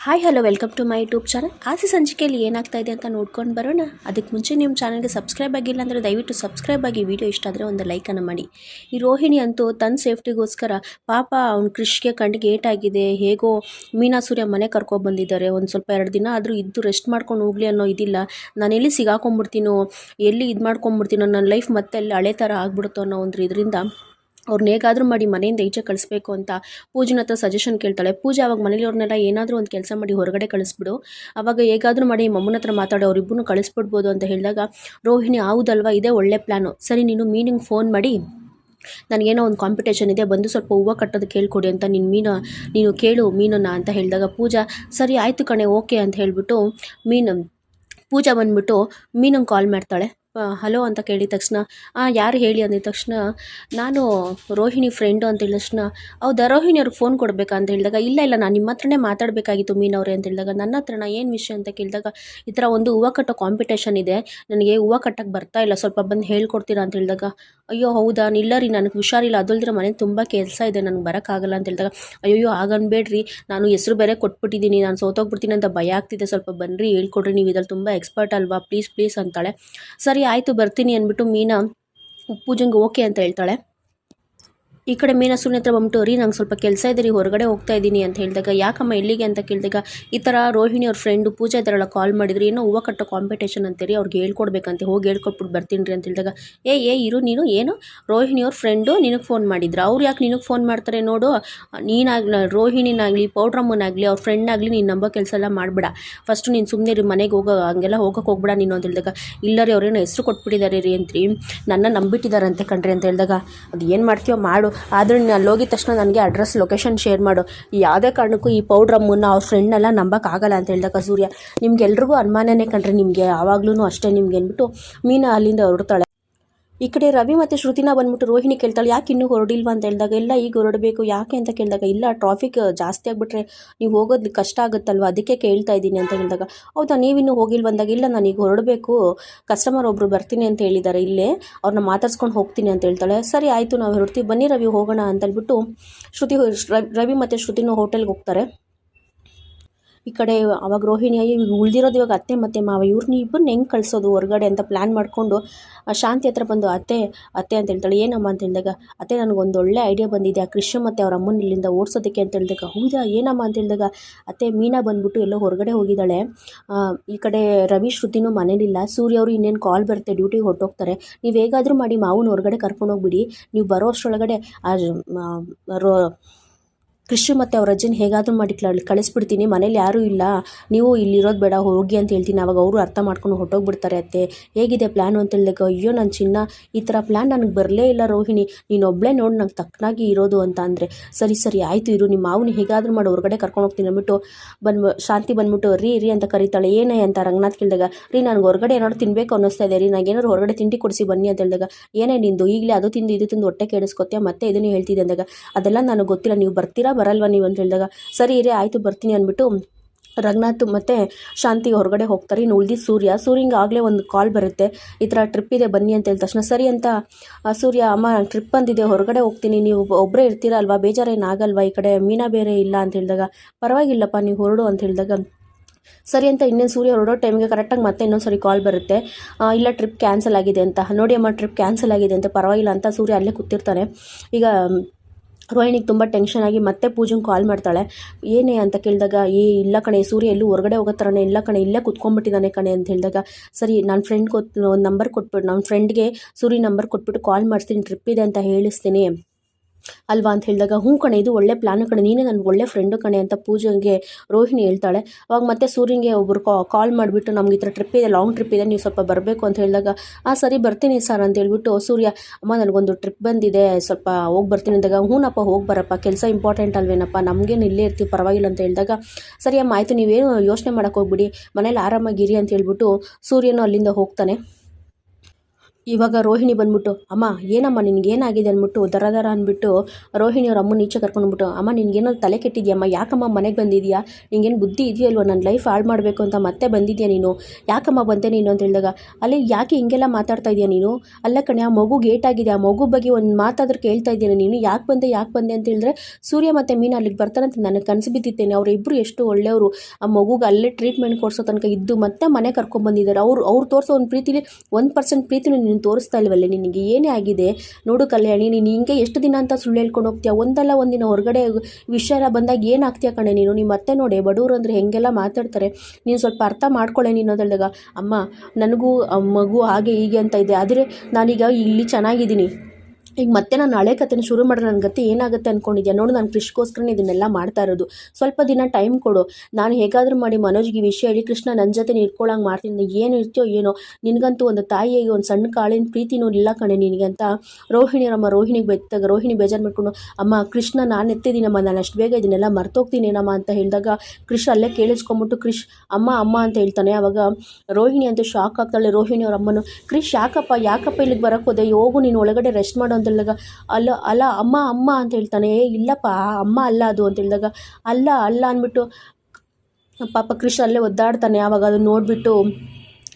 Hi hello welcome to my YouTube channel ಆಸೆ ಸಂಚಿಕೆಯಲ್ಲಿ ಏನಾಗ್ತಾ ಇದೆ ಅಂತ ನೋಡ್ಕೊಂಡು ಬರೋಣ. ಅದಕ್ಕೆ ಮುಂಚೆ ನಿಮ್ಮ ಚಾನಲ್ಗೆ ಸಬ್ಸ್ಕ್ರೈಬ್ ಆಗಿಲ್ಲ ಅಂದರೆ ದಯವಿಟ್ಟು ಸಬ್ಸ್ಕ್ರೈಬ್ ಆಗಿ ವಿಡಿಯೋ ಇಷ್ಟ ಆದರೆ ಒಂದು ಲೈಕನ್ನು ಮಾಡಿ. ಈ ರೋಹಿಣಿ ಅಂತೂ ತನ್ನ ಸೇಫ್ಟಿಗೋಸ್ಕರ ಪಾಪ ಅವ್ನ ಕೃಷಿಗೆ ಕಣ್ಣಿಗೆ ಏಟಾಗಿದೆ. ಹೇಗೋ ಮೀನಾ ಸೂರ್ಯ ಮನೆ ಬಂದಿದ್ದಾರೆ. ಒಂದು ಸ್ವಲ್ಪ ಎರಡು ದಿನ ಆದರೂ ಇದ್ದು ರೆಸ್ಟ್ ಮಾಡ್ಕೊಂಡು ಹೋಗಲಿ ಅನ್ನೋ ಇದಿಲ್ಲ. ನಾನು ಎಲ್ಲಿ ಸಿಗಾಕೊಂಬಿಡ್ತೀನೋ ಎಲ್ಲಿ ಇದು ಮಾಡ್ಕೊಂಬಿಡ್ತೀನೋ ನನ್ನ ಲೈಫ್ ಮತ್ತೆ ಅಲ್ಲಿ ಹಳೆ ಥರ ಆಗ್ಬಿಡುತ್ತೋ ಅನ್ನೋ ಒಂದು ಇದರಿಂದ ಅವ್ರನ್ನ ಹೇಗಾದರೂ ಮಾಡಿ ಮನೆಯಿಂದ ಈಚೆ ಕಳಿಸ್ಬೇಕು ಅಂತ ಪೂಜನ ಹತ್ರ ಸಜೆಷನ್ ಕೇಳ್ತಾಳೆ. ಪೂಜೆ ಅವಾಗ ಮನೇಲಿ ಅವ್ರನ್ನೆಲ್ಲ ಏನಾದರೂ ಒಂದು ಕೆಲಸ ಮಾಡಿ ಹೊರಗಡೆ ಕಳಿಸ್ಬಿಡು. ಅವಾಗ ಹೇಗಾದರೂ ಮಾಡಿ ಮಮ್ಮನ ಹತ್ರ ಮಾತಾಡಿ, ಅವ್ರಿಬ್ಬರನ್ನು ಕಳಿಸ್ಬಿಡ್ಬೋದು ಅಂತ ಹೇಳಿದಾಗ, ರೋಹಿಣಿ, ಹೌದಲ್ವಾ? ಇದೇ ಒಳ್ಳೆ ಪ್ಲ್ಯಾನು ಸರಿ, ನೀನು ಮೀನಿಂಗ್ ಫೋನ್ ಮಾಡಿ, ನನಗೇನೋ ಒಂದು ಕಾಂಪಿಟೇಷನ್ ಇದೆ, ಬಂದು ಸ್ವಲ್ಪ ಹೂವು ಕಟ್ಟೋದಕ್ಕೆ ಕೇಳ್ಕೊಡಿ ಅಂತ ನಿನ್ನ ಮೀನು, ನೀನು ಕೇಳು ಮೀನನ್ನ ಅಂತ ಹೇಳಿದಾಗ ಪೂಜಾ, ಸರಿ, ಆಯಿತು ಕಣೆ, ಓಕೆ ಅಂತ ಹೇಳಿಬಿಟ್ಟು ಮೀನು, ಪೂಜಾ ಬಂದ್ಬಿಟ್ಟು ಮೀನಂಗೆ ಕಾಲ್ ಮಾಡ್ತಾಳೆ. ಹಲೋ ಅಂತ ಕೇಳಿದ ತಕ್ಷಣ ಯಾರು ಹೇಳಿ? ಅಂದಿದ ತಕ್ಷಣ, ನಾನು ರೋಹಿಣಿ ಫ್ರೆಂಡು ಅಂತ ಹೇಳಿದ ತಕ್ಷಣ, ಹೌದಾ, ರೋಹಿಣಿ ಅವ್ರಿಗೆ ಫೋನ್ ಕೊಡಬೇಕಾ? ಅಂತ ಹೇಳಿದಾಗ, ಇಲ್ಲ ಇಲ್ಲ, ನಾನು ನಿಮ್ಮ ಹತ್ರನೇ ಮಾತಾಡಬೇಕಾಗಿತ್ತು ಮೀನವ್ರೆ ಅಂತ ಹೇಳಿದಾಗ, ನನ್ನ ಹತ್ರನ, ಏನು ವಿಷಯ ಅಂತ ಕೇಳಿದಾಗ, ಈ ಥರ ಒಂದು ಹೂವು ಕಟ್ಟೋ ಕಾಂಪಿಟೇಷನ್ ಇದೆ, ನನಗೆ ಹೂವು ಕಟ್ಟಕ್ಕೆ ಬರ್ತಾ ಇಲ್ಲ, ಸ್ವಲ್ಪ ಬಂದು ಹೇಳ್ಕೊಡ್ತೀರಾ? ಅಂತ ಹೇಳಿದಾಗ, ಅಯ್ಯೋ, ಹೌದಾ, ಇಲ್ಲ ರೀ, ನನಗೆ ಹುಷಾರಿಲ್ಲ ಅದಲ್ದಿರ ಮನೇಲಿ ತುಂಬ ಕೆಲಸ ಇದೆ, ನನಗೆ ಬರೋಕ್ಕಾಗಲ್ಲ. ಅಂತ ಹೇಳಿದಾಗ ಅಯ್ಯೋ ಆಗನ್ಬೇಡ್ರಿ ನಾನು ಹೆಸರು ಬೇರೆ ಕೊಟ್ಬಿಟ್ಟಿದ್ದೀನಿ, ನಾನು ಸೋತೋಗ್ಬಿಡ್ತೀನಿ ಅಂತ ಭಯ ಆಗ್ತಿದೆ, ಸ್ವಲ್ಪ ಬನ್ನಿರಿ ಹೇಳ್ಕೊಡ್ರಿ, ನೀವು ಇದ್ರಲ್ಲಿ ತುಂಬ ಎಕ್ಸ್ಪರ್ಟ್ ಅಲ್ವಾ ಪ್ಲೀಸ್ ಪ್ಲೀಸ್ ಅಂತಾಳೆ. ಸರಿ ಆಯಿತು ಬರ್ತೀನಿ ಅಂದ್ಬಿಟ್ಟು ಮೀನಾ ಪೂಜಂಗೆ ಓಕೆ ಅಂತ ಹೇಳ್ತಾಳೆ. ಈ ಕಡೆ ಮೀನಾ ಸುಮ್ಮನೆ ಹತ್ರ ಬಂದ್ಬಿಟ್ಟು, ರೀ, ನಂಗೆ ಸ್ವಲ್ಪ ಕೆಲಸ ಇದೆ, ರೀ, ಹೊರಗಡೆ ಹೋಗ್ತಾ ಇದ್ದೀನಿ ಅಂತ ಹೇಳಿದಾಗ, ಯಾಕಮ್ಮ ಎಲ್ಲಿಗೆ ಅಂತ ಕೇಳಿದಾಗ, ಈ ಥರ ರೋಹಿಣಿ ಅವ್ರ ಫ್ರೆಂಡು ಪೂಜಾ ಇದ್ದಾರಲ್ಲ ಕಾಲ್ ಮಾಡಿದ್ರು, ಏನೋ ಹೂವು ಕಟ್ಟೋ ಕಾಂಪಿಟೇಷನ್ ಅಂತೀರಿ ಅವ್ರಿಗೆ ಹೇಳ್ಕೊಡ್ಬೇಕಂತೆ, ಹೋಗಿ ಹೇಳ್ಕೊಟ್ಬಿಟ್ಟು ಬರ್ತೀನಿ ರೀ ಅಂತ ಹೇಳಿದಾಗ, ಏ ಏ, ಇರು, ನೀನು, ಏನು? ರೋಹಿಣಿ ಅವ್ರ ಫ್ರೆಂಡು ನಿನಗೆ ಫೋನ್ ಮಾಡಿದ್ರು? ಅವ್ರು ಯಾಕೆ ನಿನಗೆ ಫೋನ್ ಮಾಡ್ತಾರೆ ನೋಡು. ನೀನಾಗ ರೋಹಿಣಿನಾಗಲಿ, ಪೌಡ್ರಮ್ಮನಾಗಲಿ, ಅವ್ರ ಫ್ರೆಂಡ್ನಾಗಲಿ ನೀನು ನಂಬೋ ಕೆಲಸ ಎಲ್ಲ ಮಾಡಬೇಡ. ಫಸ್ಟು ನೀನು ಸುಮ್ಮನೆ ರೀ ಮನೆಗೆ ಹೋಗೋ, ಹಂಗೆಲ್ಲ ಹೋಗೋಕೆ ಹೋಗ್ಬೇಡ ನೀನು ಅಂತ ಹೇಳಿದಾಗ, ಇಲ್ಲ ರೀ ಅವ್ರೇನೋ ಹೆಸರು ಕೊಟ್ಬಿಟ್ಟಿದ್ದಾರೆ ರೀ ಅಂತ್ರಿ. ನನ್ನ ನಂಬಿಟ್ಟಿದ್ದಾರಂತೆ ಕಣ್ರಿ ಅಂತ ಹೇಳಿದಾಗ, ಅದು ಏನು ಮಾಡ್ತೀಯೋ ಮಾಡು. ಆದರೆ ನೀನು ಅಲ್ಲೋಗಿದ ತಕ್ಷಣ ನನಗೆ ಅಡ್ರೆಸ್ ಲೊಕೇಶನ್ ಶೇರ್ ಮಾಡು. ಯಾವುದೇ ಕಾರಣಕ್ಕೂ ಈ ಪೌಡ್ರಮ್ಮನ್ನ ಅವ್ರ ಫ್ರೆಂಡ್ನೆಲ್ಲ ನಂಬೋಕ್ಕಾಗಲ್ಲ ಅಂತ ಹೇಳಿದಾಗ ಸೂರ್ಯ. ನಿಮ್ಗೆಲ್ರಿಗೂ ಅನುಮಾನನೇ ಕಂಡ್ರೆ ನಿಮಗೆ ಯಾವಾಗ್ಲೂ ಅಷ್ಟೇ ನಿಮ್ಗೆ ಅಂದ್ಬಿಟ್ಟು ಮೀನಾ ಅಲ್ಲಿಂದ ಹೊರಡ್ತಾಳೆ. ಈ ಕಡೆ ರವಿ ಮತ್ತು ಶ್ರುತಿನ ಬಂದ್ಬಿಟ್ಟು ರೋಹಿಣಿ ಕೇಳ್ತಾಳೆ, ಯಾಕೆ ಇನ್ನೂ ಹೊರಡಿಲ್ವಾ? ಅಂತ ಹೇಳಿದಾಗ ಎಲ್ಲ ಈಗ ಹೊರಡಬೇಕು, ಯಾಕೆ? ಅಂತ ಕೇಳಿದಾಗ, ಇಲ್ಲ ಟ್ರಾಫಿಕ್ ಜಾಸ್ತಿ ಆಗಿಬಿಟ್ರೆ ನೀವು ಹೋಗೋದು ಕಷ್ಟ ಆಗುತ್ತಲ್ವ? ಅದಕ್ಕೆ ಕೇಳ್ತಾ ಇದ್ದೀನಿ ಅಂತ ಹೇಳಿದಾಗ, ಹೌದಾ ನೀವಿನ್ನೂ ಹೋಗಿಲ್ಲ ಬಂದಾಗ ಇಲ್ಲ ನಾನು ಈಗ ಹೊರಡಬೇಕು ಕಸ್ಟಮರ್ ಒಬ್ಬರು ಬರ್ತೀನಿ ಅಂತ ಹೇಳಿದ್ದಾರೆ, ಇಲ್ಲೇ ಅವ್ರನ್ನ ಮಾತಾಡ್ಸ್ಕೊಂಡು ಹೋಗ್ತೀನಿ ಅಂತ ಹೇಳ್ತಾಳೆ, ಸರಿ, ಆಯಿತು, ನಾವು ಹೊರಡ್ತೀವಿ, ಬನ್ನಿ ರವಿ, ಹೋಗೋಣ ಅಂತ ಹೇಳ್ಬಿಟ್ಟು ಶ್ರುತಿ, ರವಿ ಮತ್ತು ಶ್ರುತಿನೂ ಹೋಟೆಲ್ಗೆ ಹೋಗ್ತಾರೆ. ಈ ಕಡೆ ಅವಾಗ ರೋಹಿಣಿ ಉಳಿದಿರೋದು ಇವಾಗ ಅತ್ತೆ ಮತ್ತೆ ಮಾವ ಇವ್ರನ್ನ ಇಬ್ಬರನ್ನ ಹೆಂಗೆ ಕಳಿಸೋದು ಹೊರಗಡೆ ಅಂತ ಪ್ಲ್ಯಾನ್ ಮಾಡಿಕೊಂಡು ಶಾಂತಿ ಹತ್ರ ಬಂದು, ಅತ್ತೆ ಅತ್ತೆ ಅಂತ ಹೇಳ್ತಾಳೆ, ಏನಮ್ಮ? ಅಂತ ಹೇಳಿದಾಗ, ಅತ್ತೆ, ನನಗೊಂದು ಒಳ್ಳೆ ಐಡಿಯಾ ಬಂದಿದೆ, ಆ ಕೃಷ್ಣ ಮತ್ತು ಅವ್ರ ಅಮ್ಮನ ಇಲ್ಲಿಂದ ಓಡಿಸೋದಕ್ಕೆ ಅಂತ ಹೇಳಿದಾಗ, ಹೌದಾ, ಏನಮ್ಮ? ಅಂತ ಹೇಳಿದಾಗ, ಅತ್ತೆ, ಮೀನಾ ಬಂದ್ಬಿಟ್ಟು ಎಲ್ಲೋ ಹೊರಗಡೆ ಹೋಗಿದ್ದಾಳೆ. ಈ ಕಡೆ ರವಿ, ಶ್ರುತಿನೂ ಮನೇಲಿಲ್ಲ. ಸೂರ್ಯ ಅವರು ಇನ್ನೇನು ಕಾಲ್ ಬರುತ್ತೆ ಡ್ಯೂಟಿಗೆ ಹೊರಟೋಗ್ತಾರೆ. ನೀವು ಹೇಗಾದರೂ ಮಾಡಿ ಮಾವನ ಹೊರಗಡೆ ಕರ್ಕೊಂಡೋಗ್ಬಿಡಿ ನೀವು ಬರೋ ಅಷ್ಟರೊಳಗಡೆ ಆ, ರೋ ಕೃಷಿ ಮತ್ತು ಅವ್ರ ಅಜ್ಜನ ಹೇಗಾದರೂ ಮಾಡಿ ಕಳಿಸ್ಬಿಡ್ತೀನಿ, ಮನೇಲಿ ಯಾರೂ ಇಲ್ಲ, ನೀವು ಇಲ್ಲಿರೋದು ಬೇಡ, ಹೋಗಿ ಅಂತ ಹೇಳ್ತೀನಿ. ಅವಾಗ ಅವರು ಅರ್ಥ ಮಾಡ್ಕೊಂಡು ಹೊಟ್ಟೋಗ್ಬಿಡ್ತಾರೆ ಅತ್ತೆ. ಹೇಗಿದೆ ಪ್ಲ್ಯಾನು ಅಂತ ಹೇಳಿದಾಗ, ಅಯ್ಯೋ ನನ್ನ ಚಿನ್ನ, ಈ ಥರ ಪ್ಲ್ಯಾನ್ ನನಗೆ ಬರಲೇ ಇಲ್ಲ ರೋಹಿಣಿ. ನೀನು ಒಬ್ಬಳೇ ನೋಡಿ ನಂಗೆ ತಕ್ಕನಾಗಿ ಇರೋದು ಅಂತ ಅಂದರೆ, ಸರಿ ಸರಿ, ಆಯಿತು ಇರು ನಿಮ್ಮ ಮಾವನ ಹೇಗಾದರೂ ಮಾಡಿ, ಹೊರಗಡೆ ಕರ್ಕೊಂಡು ಹೋಗ್ತೀನಿ ಅಂದ್ಬಿಟ್ಟು ಬಂದು, ಶಾಂತಿ ಬಂದ್ಬಿಟ್ಟು, ರೀ ರೀ ಅಂತ ಕರೀತಾಳೆ. ಏನೇ ಅಂತ ರಂಗನಾಥ್ ಕೇಳಿದಾಗ, ರೀ, ನನಗೆ ಹೊರಗಡೆ ಏನಾದ್ರು ತಿನ್ನಬೇಕು ಅನ್ನಿಸ್ತಾ ಇದೆ, ರೀ ಏನಾದ್ರು ಹೊರಗಡೆ ತಿಂಡಿ ಕೊಡಿಸಿ ಬನ್ನಿ ಅಂತ ಹೇಳಿದಾಗ, ಏನೇ ನಿಂದು, ಈಗಲೇ ಅದು ತಿಂದು, ಇದು ತಿಂದು ಹೊಟ್ಟೆ ಕೇಳಿಸ್ಕೊತ್ತೆ ಮತ್ತೆ ಇದನ್ನೇ ಹೇಳ್ತಿದ್ದೆ ಅಂದಾಗ, ಅದೆಲ್ಲ ನನಗೆ ಗೊತ್ತಿಲ್ಲ, ನೀವು ಬರ್ತೀರಾ ಬರಲ್ವಾ ನೀವು ಅಂತ ಹೇಳಿದಾಗ, ಸರಿ ಇರೇ, ಆಯಿತು, ಬರ್ತೀನಿ ಅಂದ್ಬಿಟ್ಟು ರಘುನಾಥ್ ಮತ್ತು ಶಾಂತಿ ಹೊರಗಡೆ ಹೋಗ್ತಾರೆ. ಇನ್ನು ಉಳ್ದಿ ಸೂರ್ಯ ಸೂರ್ಯಂಗೆ ಆಗಲೇ ಒಂದು ಕಾಲ್ ಬರುತ್ತೆ. ಈ ಥರ ಟ್ರಿಪ್ ಇದೆ, ಬನ್ನಿ ಅಂತ ಹೇಳಿದ ತಕ್ಷಣ, ಸರಿ ಅಂತ ಸೂರ್ಯ, ಅಮ್ಮ ಟ್ರಿಪ್ ಬಂದಿದೆ, ಹೊರಗಡೆ ಹೋಗ್ತೀನಿ, ನೀವು ಒಬ್ಬರೇ ಇರ್ತೀರ ಅಲ್ವಾ ಆಗಲ್ವಾ, ಈ ಕಡೆ ಮೀನಾ ಬೇರೆ ಇಲ್ಲ ಅಂತ ಹೇಳಿದಾಗ, ಪರವಾಗಿಲ್ಲಪ್ಪ, ನೀವು ಹೊರಡು ಅಂತ ಹೇಳಿದಾಗ, ಸರಿ ಅಂತ, ಇನ್ನೇನು ಸೂರ್ಯ ಹೊರಡೋ ಟೈಮ್ಗೆ ಕರೆಕ್ಟಾಗಿ ಮತ್ತೆ ಇನ್ನೊಂದು ಸರಿ ಕಾಲ್ ಬರುತ್ತೆ ಇಲ್ಲ ಟ್ರಿಪ್ ಕ್ಯಾನ್ಸಲ್ ಆಗಿದೆ ಅಂತ, ನೋಡಿ ಅಮ್ಮ ಟ್ರಿಪ್ ಕ್ಯಾನ್ಸಲ್ ಆಗಿದೆ ಅಂತ, ಪರವಾಗಿಲ್ಲ ಅಂತ ಸೂರ್ಯ ಅಲ್ಲೇ ಕೂತಿರ್ತಾನೆ. ಈಗ ರೋಹಿಣಿಗೆ ತುಂಬ ಟೆನ್ಷನ್ ಆಗಿ ಮತ್ತೆ ಪೂಜಂಗೆ ಕಾಲ್ ಮಾಡ್ತಾಳೆ. ಏನೇ ಅಂತ ಕೇಳಿದಾಗ, ಏ, ಇಲ್ಲ ಕಣೆ, ಸೂರ್ಯ ಎಲ್ಲೂ ಹೊರಗಡೆ ಹೋಗೋ ಥರನೇ ಇಲ್ಲ ಕಣೆ, ಇಲ್ಲೇ ಕುತ್ಕೊಂಡ್ಬಿಟ್ಟಿದ್ದಾನೆ ಕಣೆ ಅಂತ ಹೇಳಿದಾಗ, ಸರಿ ನನ್ನ ಫ್ರೆಂಡ್ ಕೊ ಒಂದು ನಂಬರ್ ಕೊಟ್ಬಿಟ್ಟು ನನ್ನ ಫ್ರೆಂಡ್ಗೆ ಸೂರ್ಯ ನಂಬರ್ ಕೊಟ್ಬಿಟ್ಟು ಕಾಲ್ ಮಾಡ್ತೀನಿ ಟ್ರಿಪ್ ಇದೆ ಅಂತ ಹೇಳಿಸ್ತೀನಿ. ಅಲ್ವಾ ಅಂತ ಹೇಳಿದಾಗ, ಹ್ಞೂ ಕಣೆ, ಇದು ಒಳ್ಳೆ ಪ್ಲಾನ್ ಕಣೆ, ನೀನೇ ನನಗೆ ಒಳ್ಳೆ ಫ್ರೆಂಡು ಕಣೆ ಅಂತ ಪೂಜೆಗೆ ರೋಹಿಣಿ ಹೇಳ್ತಾಳೆ. ಅವಾಗ ಮತ್ತೆ ಸೂರ್ಯಂಗೆ ಒಬ್ಬರು ಕಾಲ್ ಮಾಡಿಬಿಟ್ಟು, ನಮ್ಗೆ ಈ ಥರ ಟ್ರಿಪ್ ಇದೆ ಲಾಂಗ್ ಟ್ರಿಪ್ ಇದೆ, ನೀವು ಸ್ವಲ್ಪ ಬರಬೇಕು ಅಂತ ಹೇಳಿದಾಗ, ಆ, ಸರಿ, ಬರ್ತೀನಿ ಸರ್ ಅಂತ ಹೇಳ್ಬಿಟ್ಟು ಸೂರ್ಯ, ಅಮ್ಮ, ನನಗೊಂದು ಟ್ರಿಪ್ ಬಂದಿದೆ, ಸ್ವಲ್ಪ ಹೋಗಿ ಬರ್ತೀನಿ ಅಂದಾಗ, ಹ್ಞೂನಪ್ಪ, ಹೋಗಿ ಬರಪ್ಪ, ಕೆಲಸ ಇಂಪಾರ್ಟೆಂಟ್ ಅಲ್ವೇನಪ್ಪ, ನಮಗೇನು ಇಲ್ಲೇ ಇರ್ತೀವಿ, ಪರವಾಗಿಲ್ಲ ಅಂತ ಹೇಳಿದಾಗ, ಸರಿ, ಅಮ್ಮ, ಆಯಿತು, ನೀವೇನು ಯೋಚನೆ ಮಾಡೋಕ್ಕೆ ಹೋಗ್ಬಿಡಿ, ಮನೇಲಿ ಆರಾಮಾಗಿರಿ ಅಂತ ಹೇಳ್ಬಿಟ್ಟು ಸೂರ್ಯನು ಅಲ್ಲಿಂದ ಹೋಗ್ತಾನೆ. ಇವಾಗ ರೋಹಿಣಿ ಬಂದ್ಬಿಟ್ಟು, ಅಮ್ಮ, ಏನಮ್ಮ ನಿನಗೇನಾಗಿದೆ ಅಂದ್ಬಿಟ್ಟು ದರ ದರ ಅಂದ್ಬಿಟ್ಟು ರೋಹಿಣಿ ಅವ್ರ ಅಮ್ಮನ ಈಚೆ ಕರ್ಕೊಂಡ್ಬಿಟ್ಟು ಅಮ್ಮ ನಿನಗೇನೋ ತಲೆ ಕೆಟ್ಟಿದ್ಯಮ್ಮ ಯಾಕಮ್ಮ ಮನೆಗೆ ಬಂದಿದ್ಯಾ? ನಿಂಗೇನು ಬುದ್ಧಿ ಇದೆಯಲ್ವ ನನ್ನ ಲೈಫ್ ಹಾಳು ಮಾಡಬೇಕು ಅಂತ ಮತ್ತೆ ಬಂದಿದ್ಯಾ ನೀನು? ಯಾಕಮ್ಮ ಬಂದೆ ನೀನು? ಅಂತ ಹೇಳಿದಾಗ, ಅಲ್ಲಿ ಯಾಕೆ ಹಿಂಗೆಲ್ಲ ಮಾತಾಡ್ತಾ ಇದೆಯಾ ನೀನು? ಅಲ್ಲ ಕಣೆ, ಆ ಮಗು ಆಗಿದೆ, ಆ ಮಗು ಬಗ್ಗೆ ಒಂದು ಮಾತಾದ್ರೂ ಕೇಳ್ತಾ ಇದ್ದೀನ ನೀನು? ಯಾಕೆ ಬಂದೆ ಯಾಕೆ ಬಂದೆ ಅಂತ ಹೇಳಿದ್ರೆ, ಸೂರ್ಯ ಮತ್ತು ಮೀನು ಅಲ್ಲಿಗೆ ಬರ್ತಾರಂತ ನನಗೆ ಕನಸು ಬಿದ್ದಿದ್ದೇನೆ ಅವರಿಬ್ಬರು ಎಷ್ಟು ಒಳ್ಳೆಯವರು. ಆ ಮಗುಗೆ ಅಲ್ಲೇ ಟ್ರೀಟ್ಮೆಂಟ್ ಕೊಡಿಸೋ ತನಕ ಇದ್ದು ಮತ್ತೆ ಮನೆ ಕರ್ಕೊಂಡ್ಬಂದಿದ್ದಾರೆ ಅವರು, ಅವ್ರು ತೋರಿಸೋ ಒಂದು ಪ್ರೀತಿಲಿ ಒಂದು ಪರ್ಸೆಂಟ್ ಪ್ರೀತಿನೂ ನೀನು ತೋರಿಸ್ತಾ ಇಲ್ವಲ್ಲ, ನಿನಗೆ ಏನೇ ಆಗಿದೆ? ನೋಡು ಕಲ್ಯಾಣಿ, ನೀನು ಹಿಂಗೆ ಎಷ್ಟು ದಿನ ಅಂತ ಸುಳ್ಳು ಹೇಳ್ಕೊಂಡು ಹೋಗ್ತೀಯ? ಒಂದಲ್ಲ ಒಂದಿನ ಹೊರಗಡೆ ವಿಷಯ ಬಂದಾಗ ಏನಾಗ್ತೀಯ ಕಣೆ ನೀನು? ನಿಮ್ಮ ಮತ್ತೆ ನೋಡಿ, ಬಡವರು ಅಂದರೆ ಹೆಂಗೆಲ್ಲ ಮಾತಾಡ್ತಾರೆ. ನೀನು ಸ್ವಲ್ಪ ಅರ್ಥ ಮಾಡ್ಕೊಳ್ಳೆ ನೀನು ಅಂತ ಹೇಳಿದಾಗ ಅಮ್ಮ, ನನಗೂ ಮಗು ಹಾಗೆ ಹೀಗೆ ಅಂತ ಇದೆ. ಆದರೆ ನಾನೀಗ ಇಲ್ಲಿ ಚೆನ್ನಾಗಿದ್ದೀನಿ. ಈಗ ಮತ್ತೆ ನಾನು ಹಳೆ ಕಥೆನ ಶುರು ಮಾಡಿದ್ರೆ ನನ್ನ ಗತಿ ಏನಾಗುತ್ತೆ ಅಂದ್ಕೊಂಡಿದ್ಯಾ ನೋಡು, ನಾನು ಕೃಷ್ಗೋಸ್ಕರನೇ ಇದನ್ನೆಲ್ಲ ಮಾಡ್ತಾ ಇರೋದು. ಸ್ವಲ್ಪ ದಿನ ಟೈಮ್ ಕೊಡು. ನಾನು ಹೇಗಾದರೂ ಮಾಡಿ ಮನೋಜ್ಗೆ ಈ ವಿಷಯ ಹೇಳಿ, ಕೃಷ್ಣ ನನ್ನ ಜೊತೆ ಇಟ್ಕೊಳ್ಳಂಗೆ ಮಾಡ್ತೀನಿ. ಏನು ಇರ್ತೀಯೋ ಏನೋ, ನಿನಗಂತೂ ಒಂದು ತಾಯಿಯಾಗಿ ಒಂದು ಸಣ್ಣ ಕಾಳಿನ ಪ್ರೀತಿನೂ ಇಲ್ಲ ಕಣೆ ನಿನಗೆ ಅಂತ ರೋಹಿಣಿ ಅಮ್ಮ ರೋಹಿಣಿಗೆ ಬೆತ್ತಾಗ ರೋಹಿಣಿ ಬೇಜಾರು ಮಾಡ್ಕೊಂಡು, ಅಮ್ಮ, ಕೃಷ್ಣ, ನಾನು ಎತ್ತಿದ್ದೀನಮ್ಮ. ನಾನು ಅಷ್ಟು ಬೇಗ ಇದನ್ನೆಲ್ಲ ಮರ್ತೋಗ್ತೀನೇನಮ್ಮ ಅಂತ ಹೇಳಿದಾಗ ಕೃಷ್ ಅಲ್ಲೇ ಕೇಳಿಸ್ಕೊಂಬಿಟ್ಟು, ಕೃಷ್, ಅಮ್ಮ ಅಮ್ಮ ಅಂತ ಹೇಳ್ತಾನೆ. ಅವಾಗ ರೋಹಿಣಿ ಅಂತೂ ಶಾಕ್ ಆಗ್ತಾಳೆ. ರೋಹಿಣಿ ಅವ್ರ ಅಮ್ಮನು, ಕೃಷ್, ಯಾಕಪ್ಪ ಯಾಕಪ್ಪ ಇಲ್ಲಿಗೆ ಬರೋಕ್ಕೆ ಹೋದೆ? ಹೋಗು, ನೀನು ಒಳಗಡೆ ರೆಸ್ಟ್ ಮಾಡು ಅಂತ ಹೇಳಿದಾಗ ಅಲ್ಲ ಅಲ್ಲ, ಅಮ್ಮ ಅಮ್ಮ ಅಂತ ಹೇಳ್ತಾನೆ. ಏ, ಇಲ್ಲಪ್ಪ, ಅಮ್ಮ ಅಲ್ಲ ಅದು ಅಂತ ಹೇಳಿದಾಗ, ಅಲ್ಲ ಅಲ್ಲ ಅಂದ್ಬಿಟ್ಟು ಪಾಪ ಕೃಷ್ಣ ಅಲ್ಲೇ ಒದ್ದಾಡ್ತಾನೆ. ಆವಾಗ ಅದನ್ನ ನೋಡಿಬಿಟ್ಟು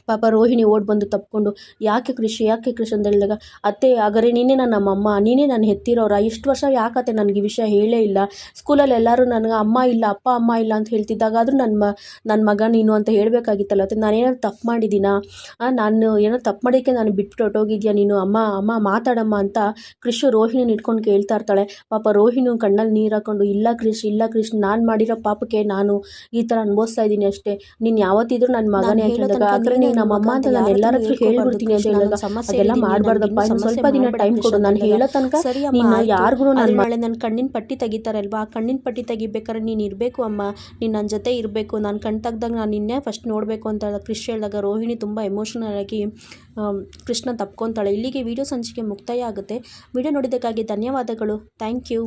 ಪಾಪ ರೋಹಿಣಿ ಓಡ್ ಬಂದು ತಪ್ಕೊಂಡು ಯಾಕೆ ಕೃಷಿ ಯಾಕೆ ಕೃಷಿ ಅಂತ ಹೇಳಿದಾಗ ಅತ್ತೆ ಆಗರೆ ನೀನೇ ನನ್ನ ಅಮ್ಮ ನೀನೇ ನಾನು ಹೆತ್ತಿರೋರ ಇಷ್ಟು ವರ್ಷ ಯಾಕತ್ತೆ ನನಗೆ ಈ ವಿಷಯ ಹೇಳೇ ಇಲ್ಲ? ಸ್ಕೂಲಲ್ಲಿ ಎಲ್ಲರೂ ನನಗೆ ಅಮ್ಮ ಇಲ್ಲ ಅಪ್ಪ ಅಮ್ಮ ಇಲ್ಲ ಅಂತ ಹೇಳ್ತಿದ್ದಾಗ ಆದರೂ ನನ್ನ ಮ ನನ್ನ ಮಗ ನೀನು ಅಂತ ಹೇಳಬೇಕಾಗಿತ್ತಲ್ಲ ಅತ್ತೆ ನಾನೇನಾದ್ರು ತಪ್ಪು ಮಾಡಿದ್ದೀನಾ? ನಾನು ಏನೋ ತಪ್ಪು ಮಾಡೋಕ್ಕೆ ನಾನು ಬಿಟ್ಬಿಟ್ಟು ಹೊಟ್ಟೋಗಿದ್ಯಾ ನೀನು? ಅಮ್ಮ ಅಮ್ಮ ಮಾತಾಡಮ್ಮ ಅಂತ ಕೃಷಿ ರೋಹಿಣಿನ ಇಟ್ಕೊಂಡು ಕೇಳ್ತಾ ಇರ್ತಾಳೆ. ಪಾಪ ರೋಹಿಣಿ ಕಣ್ಣಲ್ಲಿ ನೀರು ಹಾಕೊಂಡು ಇಲ್ಲ ಕೃಷಿ ಇಲ್ಲ ಕೃಷ್ಣ ನಾನು ಮಾಡಿರೋ ಪಾಪಕ್ಕೆ ನಾನು ಈ ಥರ ಅನುಭವಿಸ್ತಾ ಇದ್ದೀನಿ ಅಷ್ಟೇ. ನೀನು ಯಾವತ್ತಿದ್ರೂ ನನ್ನ ಮಗನೇ ಹೇಳಿದಾಗ ನಮ್ಮ ಅಮ್ಮ ಅಂತ ನಾನು ಎಲ್ಲರ ಹತ್ರ ಹೇಳ್ಬಿಡ್ತೀನಿ ಅಂತ ಹೇಳಿದಾಗ ಅದೆಲ್ಲ ಮಾಡಬಾರ್ದಪ್ಪ ಇನ್ನು ಸ್ವಲ್ಪ ದಿನ ಟೈಮ್ ಕೊಡು. ನಾನು ಹೇಳೋ ತನಕ ನೀನು ಯಾರಿಗೂ ನಾನು ನಾಳೆ ನನ್ನ ಕಣ್ಣಿನ ಪಟ್ಟಿ ತೆಗಿತಾರಲ್ವಾ? ಆ ಕಣ್ಣಿನ ಪಟ್ಟಿ ತೆಗಿಬೇಕಾದ್ರೆ ನೀನು ಇರಬೇಕು ಅಮ್ಮ. ನೀನು ನನ್ನ ಜೊತೆ ಇರಬೇಕು. ನಾನು ಕಣ್ ತೆಗ್ದಾಗ ನಾನು ನಿನ್ನೆ ಫಸ್ಟ್ ನೋಡಬೇಕು ಅಂತ ಕೃಷಿ ಹೇಳಿದಾಗ ರೋಹಿಣಿ ತುಂಬ ಎಮೋಷನಲ್ ಆಗಿ ಕೃಷ್ಣ ತಪ್ಕೊತಾಳೆ. ಇಲ್ಲಿಗೆ ವಿಡಿಯೋ ಸಂಚಿಕೆ ಮುಕ್ತಾಯ ಆಗುತ್ತೆ. ವಿಡಿಯೋ ನೋಡಿದ್ದಕ್ಕಾಗಿ ಧನ್ಯವಾದಗಳು. Thank you